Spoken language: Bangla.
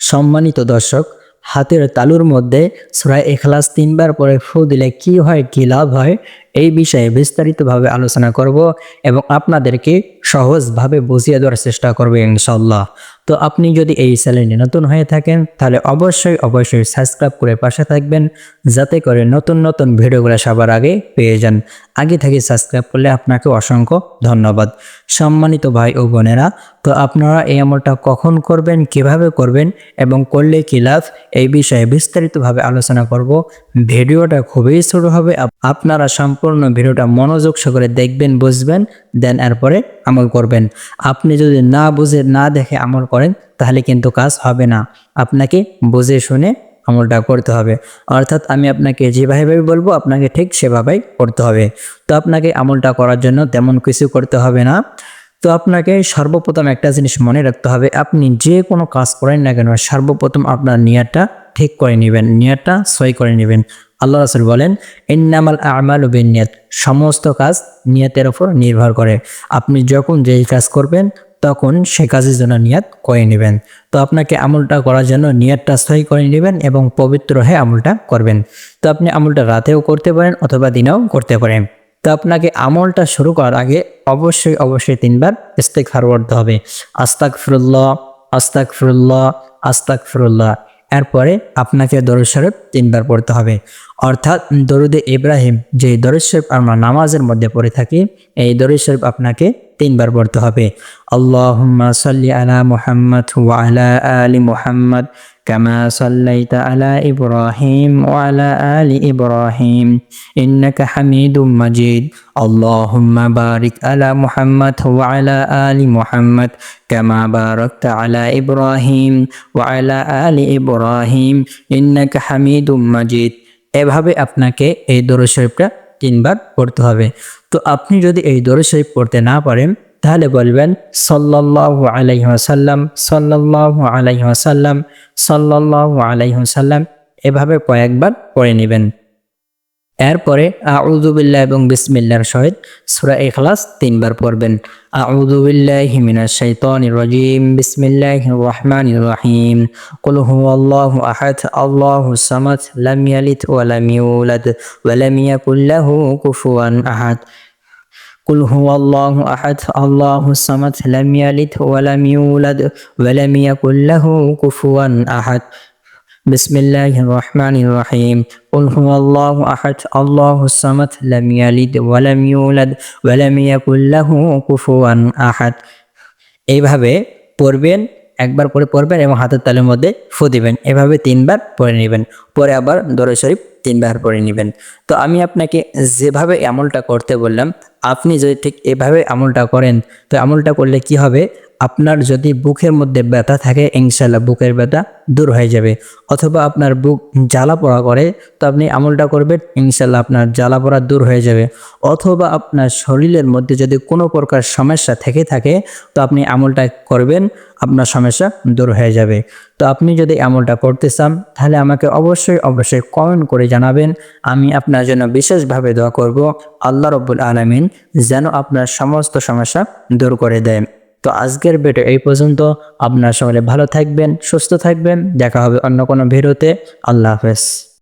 সম্মানিত দর্শক, হাতের তালুর মধ্যে সুরায় এখলাস তিনবার পরে ফু দিলে কি হয়, কি লাভ হয়, এই বিষয়ে বিস্তারিতভাবে আলোচনা করব এবং আপনাদেরকে সহজভাবে বুঝিয়ে দেওয়ার চেষ্টা করবে ইনশাল্লাহ তো আপনি যদি এই চ্যানেলে নতুন হয়ে থাকেন, তাহলে অবশ্যই অবশ্যই সাবস্ক্রাইব করে পাশে থাকবেন, যাতে করে নতুন নতুন ভিডিওগুলো সবার আগে পেয়ে যান। আগে থেকে সাবস্ক্রাইব করলে আপনাকে অসংখ্য ধন্যবাদ। সম্মানিত ভাই ও বোনেরা, তো আপনারা এই আমলটা কখন করবেন, কীভাবে করবেন এবং করলে কি লাভ, এই বিষয়ে বিস্তারিতভাবে আলোচনা করব। ভিডিওটা খুবই ছোট হবে আপনারা সম্পূর্ণ ভিডিওটা মনোযোগ সহকারে দেখবেন, বুঝবেন। দেন এরপরে আমল করবেন। আপনি যদি না বুঝে, না দেখে আমল করেন, তাহলে কিন্তু কাজ হবে না। আপনাকে বুঝে শুনে আমলটা করতে হবে। অর্থাৎ আমি আপনাকে যেভাবে বলব, আপনাকে ঠিক সেভাবেই করতে হবে। তো আপনাকে আমলটা করার জন্য তেমন কিছু করতে হবে না। তো আপনাকে সর্বপ্রথম একটা জিনিস মনে রাখতে হবে, আপনি যে কোনো কাজ করেন না কেন, সর্বপ্রথম আপনার নিয়ারটা ঠিক করে নেবেন নিয়াটা সই করে নেবেন। আল্লাহ রাসুল বলেন, ইন্নামাল আমাল নিয়ত সমস্ত কাজ নিয়তের ওপর নির্ভর করে। আপনি যখন যেই কাজ করবেন, তখন সে কাজের জন্য নিয়াত করে নেবেন। তো আপনাকে আমলটা করার জন্য নিয়াতটা সহি করে নেবেন এবং পবিত্র হয়ে আমলটা করবেন। তো আপনি আমলটা রাতেও করতে পারেন অথবা দিনেও করতে পারেন। তো আপনাকে আমলটা শুরু করার আগে অবশ্যই অবশ্যই তিনবার ইস্তেকফার পড়তে হবে। আস্তাক ফিরুল্লাহ আস্তাক ফিরুল্লাহ আস্তাক ফিরুল্লাহ এরপরে আপনাকে দরুদ শরীফ তিনবার পড়তে হবে। অর্থাৎ দরুদে ইব্রাহিম যে দরুদ শরীফ আমরা নামাজের মধ্যে পড়ে থাকি, এই দরুদ শরীফ আপনাকে তিনবার পড়তে হবে। আল্লাহুম্মা সাল্লি আলা মুহাম্মদ ওয়া আলা আলি মুহাম্মদ কামা সাল্লাইতা আলা ইব্রাহিম ওয়া আলা আলি ইব্রাহিম ইন্নাকা হামিদুম মাজিদ। আল্লাহুম্মা বারিক আলা মুহাম্মদ ওয়া আলা আলি মুহাম্মদ কামা বারাকতা আলা ইব্রাহিম ওয়া আলা আলি ইব্রাহিম ইন্নাকা হামিদুম মাজিদ। এভাবে আপনাকে এই দরুদ শরীফটা তিনবার পড়তে হবে। তো আপনি যদি এই দরুদ শরীফ পড়তে না পারেন, তাহলে বলবেন, সাল্লাল্লাহু আলাইহি ওয়াসাল্লাম, সাল্লাল্লাহু আলাইহি ওয়াসাল্লাম, সাল্লাল্লাহু আলাইহি ওয়াসাল্লাম, এভাবে কয়েকবার পড়ে নেবেন। এরপরে আউযুবিল্লাহ এবং বিসমিল্লাহর সহিত সূরা ইখলাস তিনবার পড়বেন আউযুবিল্লাহি মিনাশ শাইতানির রাজিম বিসমিল্লাহির রহমানির রহিম কুল হুয়াল্লাহু আহাদ আল্লাহুস সামাদ লাম ইয়ালিদ ওয়া লাম ইউলাদ ওয়া লাম ইয়াকুল লাহু কুফুয়ান আহাদ قل هو الله أحد الله الصمد لم يلد ولم يولد ولم يكن له كفوا أحد بسم الله الرحمن الرحيم قل هو الله أحد الله الصمد لم يلد ولم يولد ولم يكن له كفوا أحد এইভাবে পড়বেন একবার করে পড়বেন এবং হাতের তালের মধ্যে ফু দিবেন এভাবে তিনবার পড়ে নেবেন পরে আবার দরজ শরীফ তিনবার পড়ে নেবেন তো আমি আপনাকে যেভাবে আমলটা করতে বললাম আপনি যদি ঠিক এভাবে আমলটা করেন তো আমলটা করলে কি হবে আপনার যদি বুকের মধ্যে ব্যথা থাকে ইনশাল্লাহ বুকের ব্যথা দূর হয়ে যাবে। অথবা আপনার বুক জ্বালা পোড়া করে, তো আপনি আমলটা করবেন ইনশাল্লাহ আপনার জ্বালা পোড়া দূর হয়ে যাবে। অথবা আপনার শরীরের মধ্যে যদি কোনো প্রকার সমস্যা থেকে থাকে, তো আপনি আমলটা করবেন, আপনার সমস্যা দূর হয়ে যাবে। তো আপনি যদি আমলটা করতে চান, তাহলে আমাকে অবশ্যই অবশ্যই কমেন্ট করে জানাবেন। আমি আপনার জন্য বিশেষভাবে দোয়া করব, আল্লাহ রব্বুল আলমিন যেন আপনার সমস্ত সমস্যা দূর করে দেয়। তো আজকের ভিডিও এই পর্যন্ত। আপনার সকলে ভালো থাকবেন, সুস্থ থাকবেন। দেখা হবে অন্য কোনো ভিডিওতে আল্লাহ হাফেজ।